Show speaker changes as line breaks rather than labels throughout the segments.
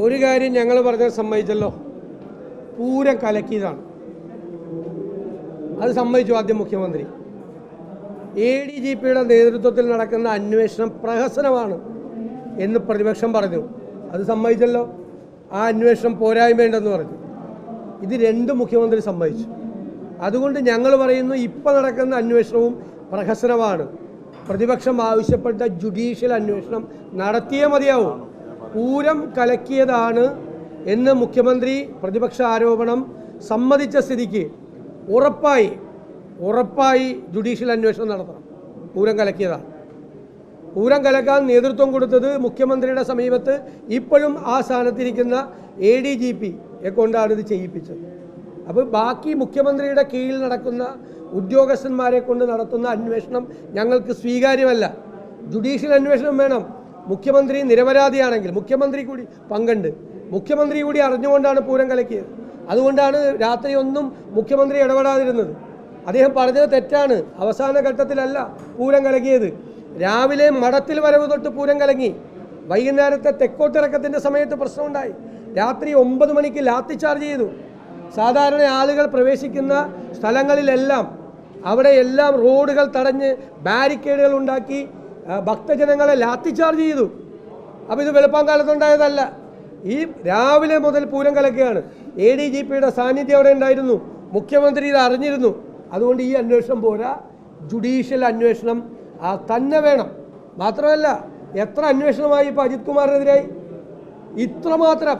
ഒരു കാര്യം ഞങ്ങൾ പറഞ്ഞത് സമ്മതിച്ചല്ലോ. പൂരം കലക്കിയതാണ്. അത് സമ്മതിച്ചു ആദ്യം മുഖ്യമന്ത്രി. എ ഡി ജി പിയുടെ നേതൃത്വത്തിൽ നടക്കുന്ന അന്വേഷണം പ്രഹസനമാണ് എന്ന് പ്രതിപക്ഷം പറഞ്ഞു. അത് സമ്മതിച്ചല്ലോ. ആ അന്വേഷണം പോരായ്മയുണ്ടെന്ന് പറഞ്ഞു. ഇത് രണ്ടും മുഖ്യമന്ത്രി സമ്മതിച്ചു. അതുകൊണ്ട് ഞങ്ങൾ പറയുന്നു ഇപ്പം നടക്കുന്ന അന്വേഷണവും പ്രഹസനമാണ്. പ്രതിപക്ഷം ആവശ്യപ്പെട്ട ജുഡീഷ്യൽ അന്വേഷണം നടത്തിയേ മതിയാവും. പൂരം കലക്കിയതാണ് എന്ന് മുഖ്യമന്ത്രി പ്രതിപക്ഷ ആരോപണം സമ്മതിച്ച സ്ഥിതിക്ക് ഉറപ്പായി ഉറപ്പായി ജുഡീഷ്യൽ അന്വേഷണം നടത്തണം. പൂരം കലക്കിയതാണ്. പൂരം കലക്കാൻ നേതൃത്വം കൊടുത്തത് മുഖ്യമന്ത്രിയുടെ സമീപത്ത് ഇപ്പോഴും ആ സ്ഥാനത്തിരിക്കുന്ന എ ഡി ജി പി കൊണ്ടാണ് ഇത് ചെയ്യിപ്പിച്ചത്. അപ്പോൾ ബാക്കി മുഖ്യമന്ത്രിയുടെ കീഴിൽ നടക്കുന്ന ഉദ്യോഗസ്ഥന്മാരെ കൊണ്ട് നടത്തുന്ന അന്വേഷണം ഞങ്ങൾക്ക് സ്വീകാര്യമല്ല. ജുഡീഷ്യൽ അന്വേഷണം വേണം. മുഖ്യമന്ത്രി നിരപരാധിയാണെങ്കിൽ മുഖ്യമന്ത്രി കൂടി പങ്കുണ്ട്. മുഖ്യമന്ത്രി കൂടി അറിഞ്ഞുകൊണ്ടാണ് പൂരം കലക്കിയത്. അതുകൊണ്ടാണ് രാത്രി ഒന്നും മുഖ്യമന്ത്രി ഇടപെടാതിരുന്നത്. അദ്ദേഹം പറഞ്ഞത് തെറ്റാണ്. അവസാന ഘട്ടത്തിലല്ല പൂരം കലക്കിയത്. രാവിലെ മഠത്തിൽ വരവ് തൊട്ട് പൂരം കലങ്ങി. വൈകുന്നേരത്തെ തെക്കോട്ടിറക്കത്തിന്റെ സമയത്ത് പ്രശ്നമുണ്ടായി. രാത്രി ഒമ്പത് മണിക്ക് ലാത്തി ചാർജ് ചെയ്തു. സാധാരണ ആളുകൾ പ്രവേശിക്കുന്ന സ്ഥലങ്ങളിലെല്ലാം അവിടെയെല്ലാം റോഡുകൾ തടഞ്ഞ് ബാരിക്കേഡുകൾ ഉണ്ടാക്കി ഭക്തജനങ്ങളെ ലാത്തി ചാർജ് ചെയ്തു. അപ്പോൾ ഇത് വെളുപ്പം കാലത്തുണ്ടായതല്ല. ഈ രാവിലെ മുതൽ പൂരം കലക്കുകയാണ്. എ ഡി ജി പിയുടെ സാന്നിധ്യം അവിടെ ഉണ്ടായിരുന്നു. മുഖ്യമന്ത്രി ഇത് അറിഞ്ഞിരുന്നു. അതുകൊണ്ട് ഈ അന്വേഷണം പോരാ. ജുഡീഷ്യൽ അന്വേഷണം തന്നെ വേണം. മാത്രമല്ല എത്ര അന്വേഷണമായി ഇപ്പോൾ അജിത് കുമാറിനെതിരായി? ഇത്രമാത്രം.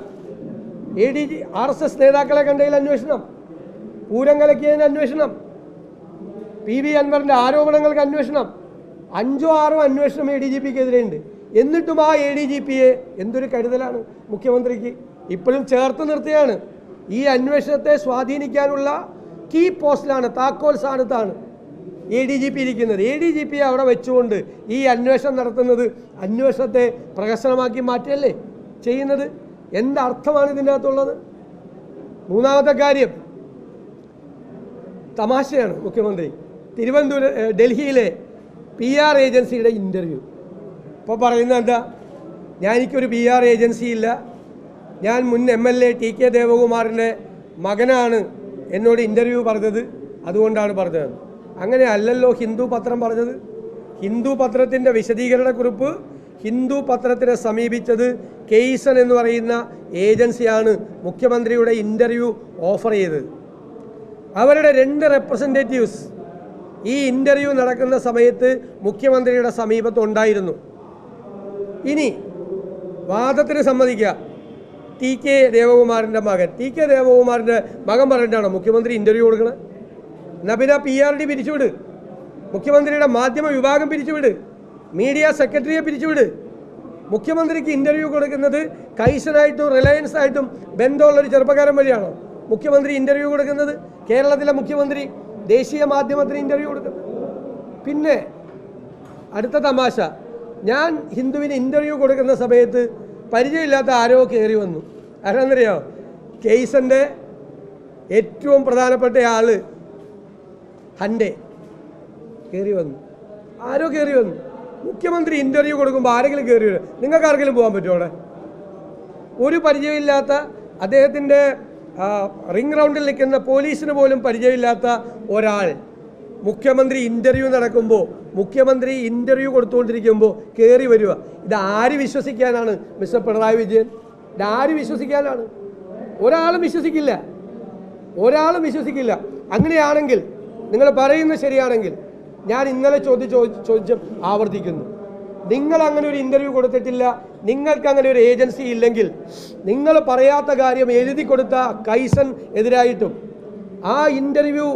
A D G R S S നേതാക്കളെ കണ്ടതിൽ അന്വേഷണം. പൂരം കലക്കിയതിന് അന്വേഷണം. പി വി അൻവറിന്റെ ആരോപണങ്ങൾക്ക് അന്വേഷണം. അഞ്ചോ ആറോ അന്വേഷണം എ ഡി ജി പിക്ക് എതിരെയുണ്ട് എന്നിട്ടും ആ എ ഡി ജി പിയെ എന്തൊരു കരുതലാണ് മുഖ്യമന്ത്രിക്ക്. ഇപ്പോഴും ചേർത്ത് നിർത്തുകയാണ് ഈ അന്വേഷണത്തെ സ്വാധീനിക്കാനുള്ള കീ പോസ്റ്റിലാണ് താക്കോൽ സ്ഥാനത്താണ് എ ഡി ജി പി ഇരിക്കുന്നത്. എ ഡി ജി പിയെ അവിടെ വെച്ചുകൊണ്ട് ഈ അന്വേഷണം നടത്തുന്നത് അന്വേഷണത്തെ പ്രഹസനമാക്കി മാറ്റല്ലേ ചെയ്യുന്നത്? എന്തർത്ഥമാണ് ഇതിന്റെ അകത്തുള്ളത് മൂന്നാമത്തെ കാര്യം തമാശയാണ് മുഖ്യമന്ത്രി. തിരുവനന്തപുരം ഡൽഹിയിലെ പി ആർ ഏജൻസിയുടെ ഇന്റർവ്യൂ ഇപ്പോൾ പറയുന്നത് എന്താ? ഞാൻ എനിക്കൊരു പി ആർ ഏജൻസി ഇല്ല. ഞാൻ മുൻ M L A T K ദേവകുമാറിന്റെ മകനാണ് എന്നോട് ഇന്റർവ്യൂ പറഞ്ഞത്. അതുകൊണ്ടാണ് പറഞ്ഞത്. അങ്ങനെ അല്ലല്ലോ ഹിന്ദു പത്രം പറഞ്ഞത്. ഹിന്ദു പത്രത്തിന്റെ വിശദീകരണക്കുറിപ്പ് ഹിന്ദു പത്രത്തിനെ സമീപിച്ചത് കെയ്സൺ എന്ന് പറയുന്ന ഏജൻസിയാണ് മുഖ്യമന്ത്രിയുടെ ഇന്റർവ്യൂ ഓഫർ ചെയ്തത്. അവരുടെ രണ്ട് റെപ്രസെന്റേറ്റീവ്സ് ഈ ഇന്റർവ്യൂ നടക്കുന്ന സമയത്ത് മുഖ്യമന്ത്രിയുടെ സമീപത്തുണ്ടായിരുന്നു ഇനി വാദത്തിന് സമ്മതിക്കുക ടി കെ ദേവകുമാറിന്റെ മകൻ. ടി കെ ദേവകുമാറിന്റെ മകൻ പറഞ്ഞിട്ടാണോ മുഖ്യമന്ത്രി ഇന്റർവ്യൂ കൊടുക്കണത് എന്നാൽ പിന്നെ പി ആർ ഡി പിരിച്ചുവിട്. മുഖ്യമന്ത്രിയുടെ മാധ്യമ വിഭാഗം പിരിച്ചുവിട്. മീഡിയ സെക്രട്ടറിയെ പിരിച്ചുവിട്. മുഖ്യമന്ത്രിക്ക് ഇന്റർവ്യൂ കൊടുക്കുന്നത് കൈസനായിട്ടും റിലയൻസ് ആയിട്ടും ബന്ധമുള്ളൊരു ചെറുപ്പക്കാരൻ വഴിയാണോ മുഖ്യമന്ത്രി ഇന്റർവ്യൂ കൊടുക്കുന്നത്? കേരളത്തിലെ മുഖ്യമന്ത്രി ദേശീയ മാധ്യമത്തിന് ഇന്റർവ്യൂ കൊടുക്കുന്നത് പിന്നെ അടുത്ത തമാശ. ഞാൻ ഹിന്ദുവിന് ഇന്റർവ്യൂ കൊടുക്കുന്ന സമയത്ത് പരിചയമില്ലാത്ത ആരോ കയറി വന്നു. അതെന്തറിയോ കേസന്റെ ഏറ്റവും പ്രധാനപ്പെട്ട ആൾ ഹൻഡെ കയറി വന്നു. ആരോ കയറി വന്നു. മുഖ്യമന്ത്രി ഇന്റർവ്യൂ കൊടുക്കുമ്പോൾ ആരെങ്കിലും കയറി വരും. നിങ്ങൾക്ക് ആർക്കെങ്കിലും പോകാൻ പറ്റുമോ അവിടെ? ഒരു പരിചയമില്ലാത്ത അദ്ദേഹത്തിന്റെ റിംഗ് റൗണ്ടിൽ നിൽക്കുന്ന പോലീസിന് പോലും പരിചയമില്ലാത്ത ഒരാൾ മുഖ്യമന്ത്രി ഇന്റർവ്യൂ നടക്കുമ്പോൾ മുഖ്യമന്ത്രി ഇന്റർവ്യൂ കൊടുത്തുകൊണ്ടിരിക്കുമ്പോൾ കയറി വരിക. ഇത് ആര് വിശ്വസിക്കാനാണ് മിസ്റ്റർ പിണറായി വിജയൻ? ഇത് ആര് വിശ്വസിക്കാനാണ്? ഒരാളും വിശ്വസിക്കില്ല. ഒരാളും വിശ്വസിക്കില്ല. അങ്ങനെയാണെങ്കിൽ നിങ്ങൾ പറയുന്നത് ശരിയാണെങ്കിൽ ഞാൻ ഇന്നലെ ചോദ്യം ചോദി- ചോദിച്ച ആവർത്തിക്കുന്നു. നിങ്ങൾ അങ്ങനെ ഒരു ഇന്റർവ്യൂ കൊടുത്തിട്ടില്ല നിങ്ങൾക്ക് അങ്ങനെ ഒരു ഏജൻസി ഇല്ലെങ്കിൽ നിങ്ങൾ പറയാത്ത കാര്യം എഴുതി കൊടുത്ത കൈസൻ എതിരായിട്ടും ആ ഇന്റർവ്യൂ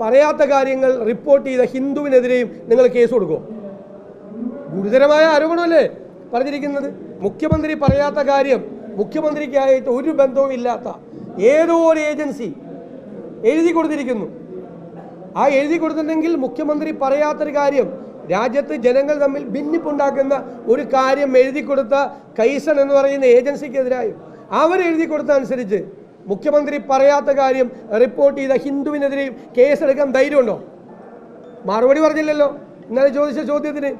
പറയാത്ത കാര്യങ്ങൾ റിപ്പോർട്ട് ചെയ്ത ഹിന്ദുവിനെതിരെയും നിങ്ങൾ കേസ് കൊടുക്കും. ഗുരുതരമായ ആരോപണമല്ലേ പറഞ്ഞിരിക്കുന്നത്? മുഖ്യമന്ത്രി പറയാത്ത കാര്യം മുഖ്യമന്ത്രിക്കായിട്ട് ഒരു ബന്ധവും ഇല്ലാത്ത ഏതോ ഒരു ഏജൻസി എഴുതി കൊടുത്തിരിക്കുന്നു. ആ എഴുതി കൊടുത്തിട്ടുണ്ടെങ്കിൽ മുഖ്യമന്ത്രി പറയാത്തൊരു കാര്യം രാജ്യത്ത് ജനങ്ങൾ തമ്മിൽ ഭിന്നിപ്പുണ്ടാക്കുന്ന ഒരു കാര്യം എഴുതി കൊടുത്ത കൈസൺ എന്ന് പറയുന്ന ഏജൻസിക്കെതിരായും അവർ എഴുതി കൊടുത്ത അനുസരിച്ച് മുഖ്യമന്ത്രി പറയാത്ത കാര്യം റിപ്പോർട്ട് ചെയ്ത ഹിന്ദുവിനെതിരെയും കേസെടുക്കാൻ ധൈര്യമുണ്ടോ? മറുപടി പറഞ്ഞില്ലല്ലോ. ഇന്നലെ ചോദിച്ച ചോദ്യത്തിന്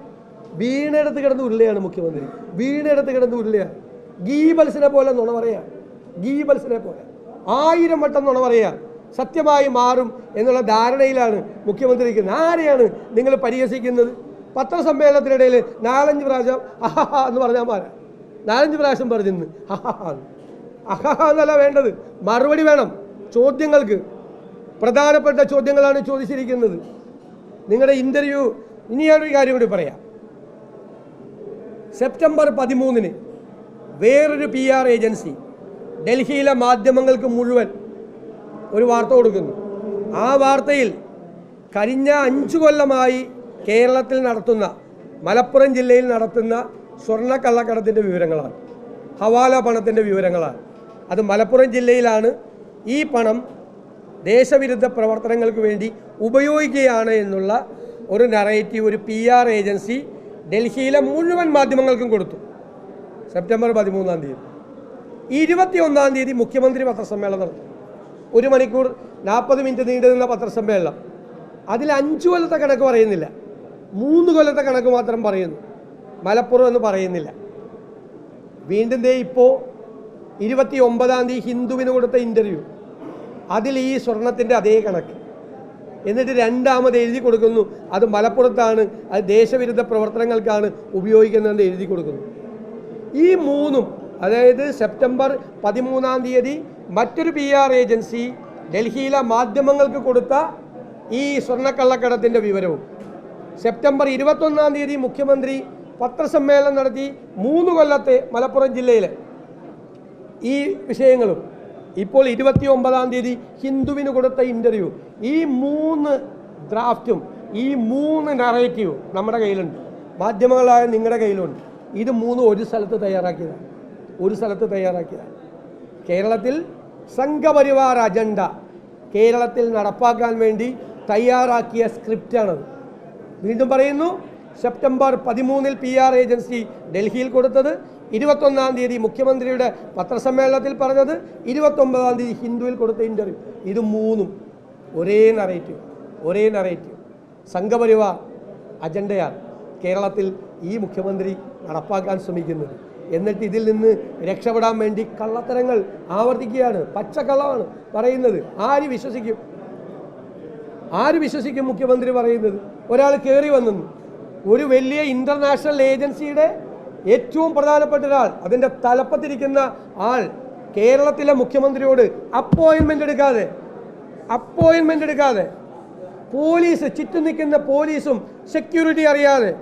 വീണെടുത്ത് കിടന്ന് ഉരുളയാണ് മുഖ്യമന്ത്രി. വീണെടുത്ത് കിടന്ന് ഉരുളയാണ്. ഗീബൽസിനെ പോലെ നുണ പറയാ. ഗീബൽസിനെ പോലെ. ആയിരം വട്ടം നുണ പറയാ. സത്യമായി മാറും എന്നുള്ള ധാരണയിലാണ് മുഖ്യമന്ത്രി ഇരിക്കുന്നത്. ആരെയാണ് നിങ്ങൾ പരിഹസിക്കുന്നത്? പത്രസമ്മേളനത്തിനിടയിൽ നാലഞ്ച് പ്രാവശ്യം അഹഹ എന്ന് പറഞ്ഞാൽ പോരാ. നാലഞ്ച് പ്രാവശ്യം പറഞ്ഞിന്ന് എന്ന്. അഹഹ എന്നല്ല വേണ്ടത്. മറുപടി വേണം ചോദ്യങ്ങൾക്ക്. പ്രധാനപ്പെട്ട ചോദ്യങ്ങളാണ് ചോദിച്ചിരിക്കുന്നത്. നിങ്ങളുടെ ഇന്റർവ്യൂ ഇനിയൊരു കാര്യം കൂടി പറയാം. സെപ്റ്റംബർ പതിമൂന്നിന് വേറൊരു പി ആർ ഏജൻസി ഡൽഹിയിലെ മാധ്യമങ്ങൾക്ക് മുഴുവൻ ഒരു വാർത്ത കൊടുക്കുന്നു. ആ വാർത്തയിൽ കഴിഞ്ഞ അഞ്ചു കൊല്ലമായി കേരളത്തിൽ നടത്തുന്ന മലപ്പുറം ജില്ലയിൽ നടത്തുന്ന സ്വർണ കള്ളക്കടത്തിന്റെ വിവരങ്ങളാണ്. ഹവാല പണത്തിന്റെ വിവരങ്ങളാണ്. അത് മലപ്പുറം ജില്ലയിലാണ് ഈ പണം ദേശവിരുദ്ധ പ്രവർത്തനങ്ങൾക്ക് വേണ്ടി ഉപയോഗിക്കുകയാണ് എന്നുള്ള ഒരു നറേറ്റീവ് ഒരു പി ആർ ഏജൻസി ഡൽഹിയിലെ മുഴുവൻ മാധ്യമങ്ങൾക്കും കൊടുത്തു. സെപ്റ്റംബർ പതിമൂന്നാം തീയതി. ഇരുപത്തി ഒന്നാം തീയതി മുഖ്യമന്ത്രി പത്രസമ്മേളനം നടത്തും. ഒരു മണിക്കൂർ നാൽപ്പത് മിനിറ്റ് നീണ്ടു നിന്ന പത്രസമ്മേളനം. അതിൽ അഞ്ചു കൊല്ലത്തെ കണക്ക് പറയുന്നില്ല. മൂന്ന് കൊല്ലത്തെ കണക്ക് മാത്രം പറയുന്നു. മലപ്പുറം എന്ന് പറയുന്നില്ല. വീണ്ടും ദേ ഇപ്പോൾ ഇരുപത്തി ഒമ്പതാം തീയതി ഹിന്ദുവിന് കൊടുത്ത ഇന്റർവ്യൂ അതിൽ ഈ സ്വർണത്തിന്റെ അതേ കണക്ക്. എന്നിട്ട് രണ്ടാമത് എഴുതി കൊടുക്കുന്നു. അത് മലപ്പുറത്താണ് അത് ദേശവിരുദ്ധ പ്രവർത്തനങ്ങൾക്കാണ് ഉപയോഗിക്കുന്നതെന്ന് എഴുതി കൊടുക്കുന്നു. ഈ മൂന്നും അതായത് സെപ്റ്റംബർ പതിമൂന്നാം തീയതി മറ്റൊരു പി ആർ ഏജൻസി ഡൽഹിയിലെ മാധ്യമങ്ങൾക്ക് കൊടുത്ത ഈ സ്വർണക്കള്ളക്കടത്തിന്റെ വിവരവും. സെപ്റ്റംബർ ഇരുപത്തൊന്നാം തീയതി മുഖ്യമന്ത്രി പത്രസമ്മേളനം നടത്തി മൂന്ന് കൊല്ലത്തെ മലപ്പുറം ജില്ലയിലെ ഈ വിഷയങ്ങളും. ഇപ്പോൾ ഇരുപത്തി ഒമ്പതാം തീയതി ഹിന്ദുവിന് കൊടുത്ത ഇന്റർവ്യൂ ഈ മൂന്ന് ഡ്രാഫ്റ്റും ഈ മൂന്ന് നറേറ്റീവും നമ്മുടെ കയ്യിലുണ്ട്. മാധ്യമങ്ങളായ നിങ്ങളുടെ കയ്യിലുണ്ട്. ഇത് മൂന്നും ഒരു സ്ഥലത്ത് തയ്യാറാക്കിയതാണ്. ഒരു സ്ഥലത്ത് തയ്യാറാക്കിയതാണ് കേരളത്തിൽ സംഘപരിവാർ അജണ്ട കേരളത്തിൽ നടപ്പാക്കാൻ വേണ്ടി തയ്യാറാക്കിയ സ്ക്രിപ്റ്റാണത്. വീണ്ടും പറയുന്നു സെപ്റ്റംബർ പതിമൂന്നിൽ പി ആർ ഏജൻസി ഡൽഹിയിൽ കൊടുത്തത് ഇരുപത്തൊന്നാം തീയതി മുഖ്യമന്ത്രിയുടെ പത്രസമ്മേളനത്തിൽ പറഞ്ഞത് ഇരുപത്തൊമ്പതാം തീയതി ഹിന്ദുവിൽ കൊടുത്ത ഇന്റർവ്യൂ ഇത് മൂന്നും ഒരേ നറേറ്റീവ് ഒരേ നറേറ്റീവ് സംഘപരിവാർ അജണ്ടയാണ് കേരളത്തിൽ ഈ മുഖ്യമന്ത്രി നടപ്പാക്കാൻ ശ്രമിക്കുന്നത്. എന്നിട്ട് ഇതിൽ നിന്ന് രക്ഷപ്പെടാൻ വേണ്ടി കള്ളത്തരങ്ങൾ ആവർത്തിക്കുകയാണ്. പച്ചക്കള്ളമാണ് പറയുന്നത്. ആര് വിശ്വസിക്കും? ആര് വിശ്വസിക്കും മുഖ്യമന്ത്രി പറയുന്നത്? ഒരാൾ കയറി വന്നു. ഒരു വലിയ ഇന്റർനാഷണൽ ഏജൻസിയുടെ ഏറ്റവും പ്രധാനപ്പെട്ട ഒരാൾ അതിന്റെ തലപ്പത്തിരിക്കുന്ന ആൾ കേരളത്തിലെ മുഖ്യമന്ത്രിയോട് അപ്പോയിൻമെന്റ് എടുക്കാതെ അപ്പോയിൻമെന്റ് എടുക്കാതെ പോലീസ് ചുറ്റും നിൽക്കുന്ന പോലീസും സെക്യൂരിറ്റി അറിയാതെ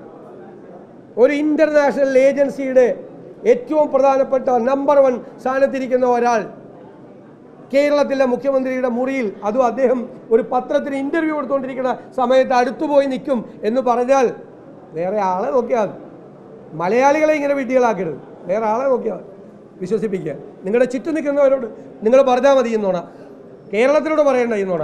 ഒരു ഇന്റർനാഷണൽ ഏജൻസിയുടെ ഏറ്റവും പ്രധാനപ്പെട്ട നമ്പർ വൺ സ്ഥാനത്തിരിക്കുന്ന ഒരാൾ കേരളത്തിലെ മുഖ്യമന്ത്രിയുടെ മുറിയിൽ അതും അദ്ദേഹം ഒരു പത്രത്തിന് ഇന്റർവ്യൂ കൊടുത്തുകൊണ്ടിരിക്കുന്ന സമയത്ത് അടുത്തുപോയി നിൽക്കും എന്ന് പറഞ്ഞാൽ വേറെ ആളെ നോക്കിയാൽ. മലയാളികളെ ഇങ്ങനെ വിഡ്ഢികളാക്കരുത് വേറെ ആളെ നോക്കിയാൽ. വിശ്വസിപ്പിക്കുക നിങ്ങളുടെ ചുറ്റും നിൽക്കുന്നവരോട് നിങ്ങൾ പറഞ്ഞാൽ മതി എന്നോണം കേരളത്തിനോട് പറയേണ്ട എന്നോണ